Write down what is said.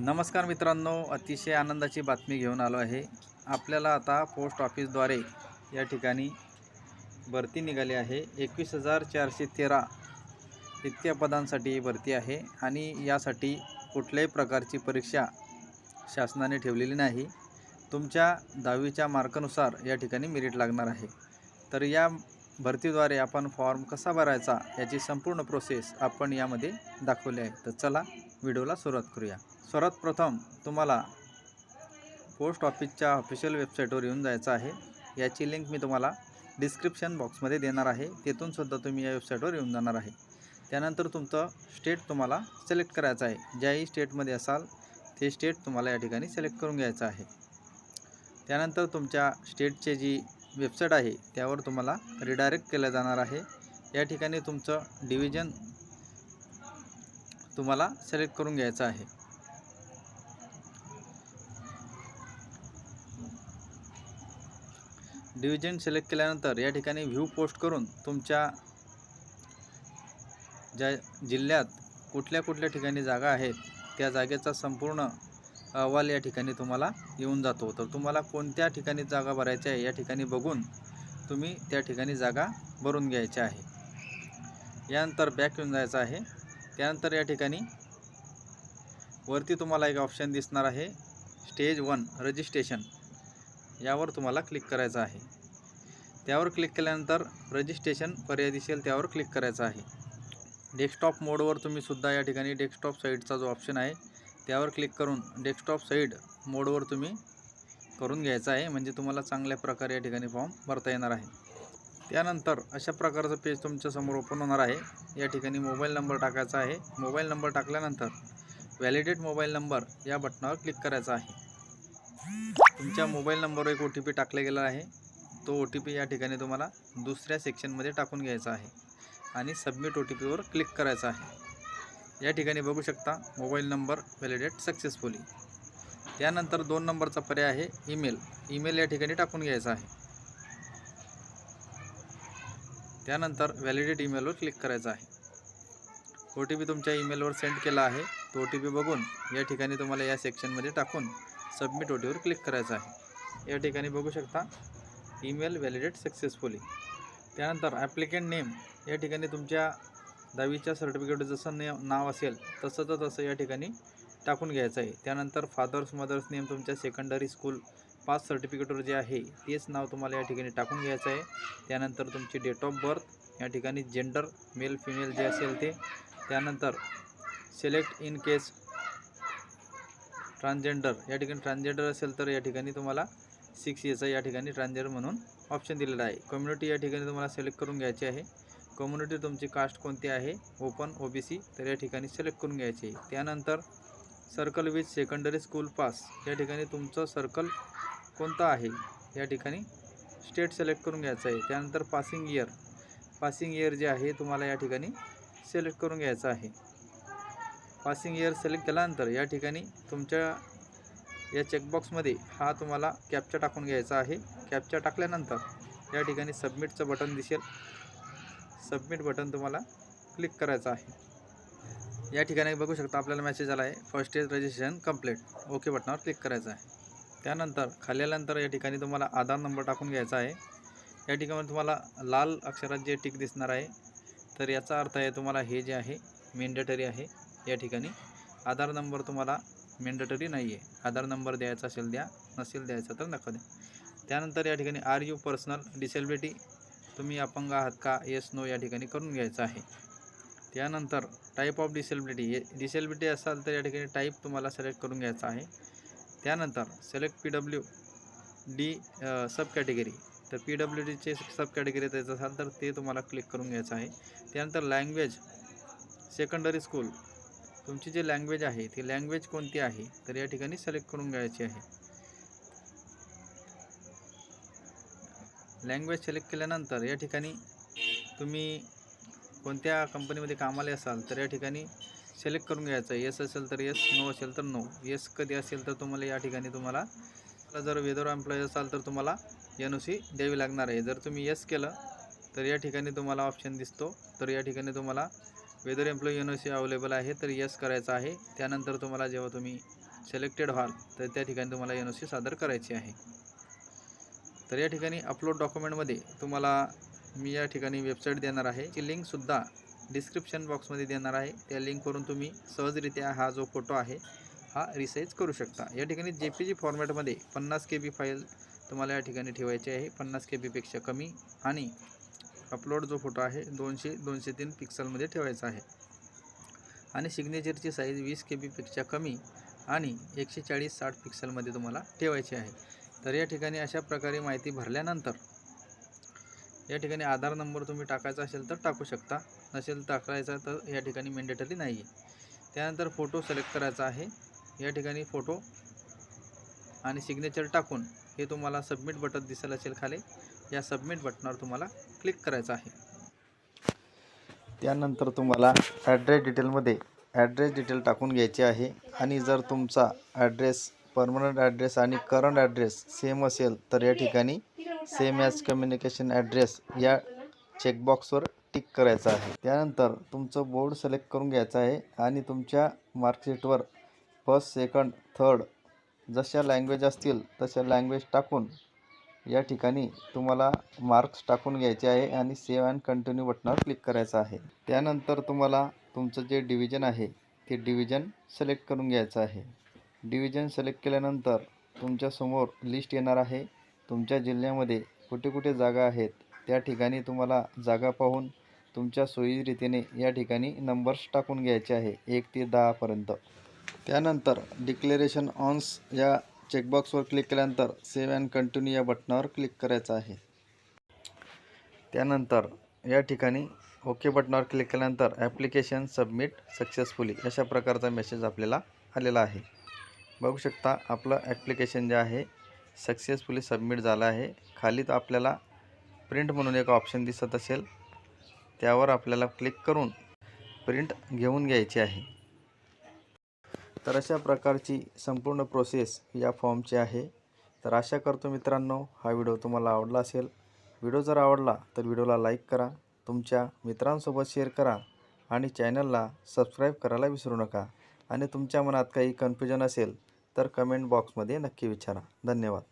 नमस्कार मित्रांनो अतिशय आनंदाची बातमी घेऊन आलो आहे. आपल्याला आता पोस्ट ऑफिसद्वारे या ठिकाणी भरती निघाली आहे. एकवीस हजार चारशे तेरा इतक्या पदांसाठी ही भरती आहे आणि यासाठी कुठल्याही प्रकारची परीक्षा शासनाने ठेवलेली नाही. तुमच्या दहावीच्या मार्कानुसार या ठिकाणी मेरिट लागणार आहे. तर या भरतीद्वारे आपण फॉर्म कसा भरायचा याची संपूर्ण प्रोसेस आपण यामध्ये दाखवली आहे. तर चला व्हिडिओला सुरुवात करूया. सर्वात प्रथम तुम्हाला पोस्ट ऑफिसच्या ऑफिशियल वेबसाईटवर येऊन जायचं आहे. याची लिंक मी तुम्हाला डिस्क्रिप्शन बॉक्समध्ये देणार आहे. तेथून सुद्धा तुम्ही या वेबसाईटवर येऊन जाणार आहे. त्यानंतर तुमचं स्टेट तुम्हाला सिलेक्ट करायचं आहे. ज्याही स्टेटमध्ये असाल ते स्टेट तुम्हाला या ठिकाणी सिलेक्ट करून घ्यायचं आहे. त्यानंतर तुमच्या स्टेटचे जी वेबसाईट आहे त्यावर तुम्हाला रिडायरेक्ट केलं जाणार आहे. या ठिकाणी तुमचं डिव्हिजन तुम्हाला सिलेक्ट करून घ्यायचं आहे. डिव्हिजन सिलेक्ट केल्यानंतर या ठिकाणी व्ह्यू पोस्ट करून तुमच्या ज्या जिल्ह्यात कुठल्या कुठल्या ठिकाणी जागा आहेत त्या जागेचा संपूर्ण अहवाल या ठिकाणी तुम्हाला येऊन जातो. तर तुम्हाला कोणत्या ठिकाणी जागा भरायच्या आहे या ठिकाणी बघून तुम्ही त्या ठिकाणी जागा भरून घ्यायच्या आहे. यानंतर बॅक येऊन जायचं आहे. त्यानंतर या ठिकाणी वरती तुम्हाला एक ऑप्शन दिसणार आहे. स्टेज वन रजिस्ट्रेशन यावर तुम्हाला क्लिक करायचं आहे. त्यावर क्लिक केल्यानंतर रजिस्ट्रेशन पर्याय दिसेल त्यावर क्लिक करायचं आहे. डेस्कटॉप मोडवर तुम्ही सुद्धा या ठिकाणी डेस्कटॉप साईडचा जो ऑप्शन आहे त्यावर क्लिक करून डेस्कटॉप साईड मोडवर तुम्ही करून घ्यायचा आहे. म्हणजे तुम्हाला चांगल्या प्रकारे या ठिकाणी फॉर्म भरता येणार आहे. त्यानंतर अशा प्रकारचं पेज तुमच्यासमोर ओपन होणार आहे. या ठिकाणी मोबाईल नंबर टाकायचा आहे. मोबाईल नंबर टाकल्यानंतर व्हॅलिडेट मोबाईल नंबर या बटनावर क्लिक करायचा आहे. तुमच्या मोबाईल नंबरवर एक ओ टी पी टाकला गेला आहे. तो ओ टी पी या ठिकाणी तुम्हाला दुसऱ्या सेक्शनमध्ये टाकून घ्यायचा आहे. आणि सबमिट ओ टी पीवर क्लिक करायचा आहे. या ठिकाणी बघू शकता मोबाईल नंबर व्हॅलिडेट सक्सेसफुली त्यानंतर दोन नंबरचा पर्याय आहे ईमेल ईमेल या ठिकाणी टाकून घ्यायचा आहे. त्यानंतर व्हॅलिडेट ईमेलवर क्लिक करायचं आहे. ओ टी पी तुमच्या ईमेलवर सेंड केला आहे. तो ओ टी पी बघून या ठिकाणी तुम्हाला या सेक्शनमध्ये टाकून सबमिट ओ टीवर क्लिक करायचं आहे. या ठिकाणी बघू शकता ईमेल व्हॅलिडेट सक्सेसफुली त्यानंतर ॲप्लिकेंट नेम या ठिकाणी तुमच्या दहावीच्या सर्टिफिकेट जसं ने नाव असेल तसं तसं या ठिकाणी टाकून घ्यायचं आहे. त्यानंतर फादर्स मदर्स नेम तुमच्या सेकंडरी स्कूल पास सर्टिफिकेटवर जे आहे तेच नाव तुम्हाला या ठिकाणी टाकून घ्यायचं आहे. त्यानंतर तुमची डेट ऑफ बर्थ या ठिकाणी जेंडर मेल फिमेल जे असेल ते. त्यानंतर सिलेक्ट इन केस ट्रान्सजेंडर या ठिकाणी ट्रान्सजेंडर असेल तर या ठिकाणी तुम्हाला सिक्स इयर्सचा या ठिकाणी ट्रान्सजेंडर म्हणून ऑप्शन दिलेला आहे. कम्युनिटी या ठिकाणी तुम्हाला सिलेक्ट करून घ्यायची आहे. कम्युनिटी तुमची कास्ट कोणती आहे? ओपन ओ बी सी तर या ठिकाणी सिलेक्ट करून घ्यायची आहे. त्यानंतर circle with secondary school pass या ठिकाणी तुमचं सर्कल कोणतं आहे? या ठिकाणी स्टेट सिलेक्ट करून घ्यायचं आहे. त्यानंतर पासिंग इयर पासिंग इयर जे आहे तुम्हाला या ठिकाणी सिलेक्ट करून घ्यायचं आहे. पासिंग इयर सिलेक्ट केल्यानंतर या ठिकाणी तुमच्या या चेकबॉक्समध्ये हा तुम्हाला कॅपचा टाकून घ्यायचा आहे. कॅपचा टाकल्यानंतर या ठिकाणी सबमिटचं बटन दिसेल. सबमिट बटन तुम्हाला क्लिक करायचं आहे. या ठिकाणी बघू शकता आपल्याला मेसेज आला आहे. First year registration complete okay बटनावर क्लिक करायचं आहे. त्यानंतर खाली आल्यानंतर या ठिकाणी तुम्हाला आधार नंबर टाकून घ्यायचा आहे. या ठिकाणी तुम्हाला लाल अक्षरात जे टिक दिसणार आहे तर याचा अर्थ आहे तुम्हाला हे जे आहे मेंडेटरी आहे. या ठिकाणी आधार नंबर तुम्हाला मेंडेटरी नाही आहे आधार नंबर द्यायचा असेल द्या नसेल द्यायचा तर नका द्या. त्यानंतर या ठिकाणी आर यू पर्सनल डिसेबिलिटी तुम्ही अपंग आहात का येस नो या ठिकाणी करून घ्यायचं आहे. त्यानंतर टाईप ऑफ डिसेबिलिटी डिसेबिलिटी असाल तर या ठिकाणी टाईप तुम्हाला सिलेक्ट करून घ्यायचा आहे. त्यानंतर select P W D sub category तर पी डब्ल्यू डीचे सब कॅटेगरी द्यायचं असाल तर ते तुम्हाला क्लिक करून घ्यायचं आहे. त्यानंतर लँग्वेज सेकंडरी स्कूल तुमची जी लँग्वेज आहे ती लँग्वेज कोणती आहे? तर या ठिकाणी सिलेक्ट करून घ्यायची आहे. लँग्वेज सिलेक्ट केल्यानंतर या ठिकाणी तुम्ही कोणत्या कंपनीमध्ये कामाला असाल तर या ठिकाणी सिलेक्ट करून घ्यायचं. आहे येस असेल तर येस नो असेल तर नो येस कधी असेल तर तुम्हाला या ठिकाणी तुम्हाला जर वेदर एम्प्लॉई असाल तर तुम्हाला एन ओ सी द्यावी लागणार आहे. जर तुम्ही येस केलं तर या ठिकाणी तुम्हाला ऑप्शन दिसतो. तर या ठिकाणी तुम्हाला whether employee N O C available आहे तर येस करायचं आहे. त्यानंतर तुम्हाला जेव्हा तुम्ही सिलेक्टेड व्हाल तर त्या ठिकाणी तुम्हाला एन ओ सी सादर करायची आहे. तर या ठिकाणी अपलोड डॉक्युमेंटमध्ये तुम्हाला मी या ठिकाणी वेबसाईट देणार आहे. ती लिंकसुद्धा डिस्क्रिप्शन बॉक्समध्ये देणार आहे. त्या लिंकवरून तुम्ही सहजरित्या हा जो फोटो आहे हा रिसाईज करू शकता. या ठिकाणी जे पी जी फॉर्मॅटमध्ये पन्नास के बी फाईल तुम्हाला या ठिकाणी ठेवायची आहे. पन्नास के बीपेक्षा कमी आणि अपलोड जो फोटो आहे दोनशे दोनशे तीन पिक्सलमध्ये ठेवायचा आहे. आणि सिग्नेचरची साईज वीस के बीपेक्षा कमी आणि एकशे चाळीस साठ पिक्सलमध्ये तुम्हाला ठेवायची आहे. तर या ठिकाणी अशा प्रकारे माहिती भरल्यानंतर या ठिकाणी आधार नंबर तुम्ही टाकायचा असेल तर टाकू शकता. नसेल टाकायचा तर या ठिकाणी मेंडेटरी नाही आहे त्यानंतर फोटो सिलेक्ट करायचा आहे. या ठिकाणी फोटो आणि सिग्नेचर टाकून हे तुम्हाला सबमिट बटन दिसेल असेल खाली या सबमिट बटनावर तुम्हाला क्लिक करायचं आहे. त्यानंतर तुम्हाला ॲड्रेस डिटेलमध्ये ॲड्रेस डिटेल टाकून घ्यायचे आहे. आणि जर तुमचा ॲड्रेस परमनंट ॲड्रेस आणि करंट ॲड्रेस सेम असेल तर या ठिकाणी सेम ॲज कम्युनिकेशन ॲड्रेस या चेकबॉक्सवर टिक करायचं आहे. त्यानंतर तुमचं बोर्ड सिलेक्ट करून घ्यायचं आहे आणि तुमच्या मार्कशीटवर फर्स्ट सेकंड थर्ड जशा लँग्वेज असतील तशा लँग्वेज टाकून या ठिकाणी तुम्हाला मार्क्स टाकून घ्यायचे आहे आणि सेव्ह अँड कंटिन्यू बटनावर क्लिक करायचं आहे. त्यानंतर तुम्हाला तुमचं जे डिव्हिजन आहे ते डिव्हिजन सिलेक्ट करून घ्यायचं आहे. डिव्हिजन सिलेक्ट केल्यानंतर तुमच्यासमोर लिस्ट येणार आहे. तुमच्या जिल्ह्यामध्ये कुठे कुठे जागा आहेत? त्या ठिकाणी तुम्हाला जागा पाहून तुमच्या सोयीरीतीने या ठिकाणी नंबर्स टाकून घ्यायचे आहे एक ते दहापर्यंत त्यानंतर डिक्लेरेशन ऑन्स या चेकबॉक्सवर क्लिक केल्यानंतर सेव्ह अँड कंटिन्यू या बटनावर क्लिक करायचं आहे. त्यानंतर या ठिकाणी ओके बटनावर क्लिक केल्यानंतर ॲप्लिकेशन सबमिट सक्सेसफुली अशा प्रकारचा मेसेज आपल्याला आलेला आहे. बघू शकता आपलं ॲप्लिकेशन जे आहे सक्सेसफुली सबमिट झाला आहे. खाली तर आपल्याला प्रिंट म्हणून एक ऑप्शन दिसत असेल. त्यावर आपल्याला क्लिक करून प्रिंट घेऊन घ्यायची आहे. तर अशा प्रकारची संपूर्ण प्रोसेस या फॉर्मची आहे. तर आशा करतो मित्रांनो हा व्हिडिओ तुम्हाला आवडला असेल. व्हिडिओ जर आवडला तर व्हिडिओला लाईक करा. तुमच्या मित्रांसोबत शेअर करा आणि चॅनलला सबस्क्राईब करायला विसरू नका. आणि तुमच्या मनात काही कन्फ्युजन असेल तर कमेंट बॉक्समध्ये नक्की विचारा. धन्यवाद.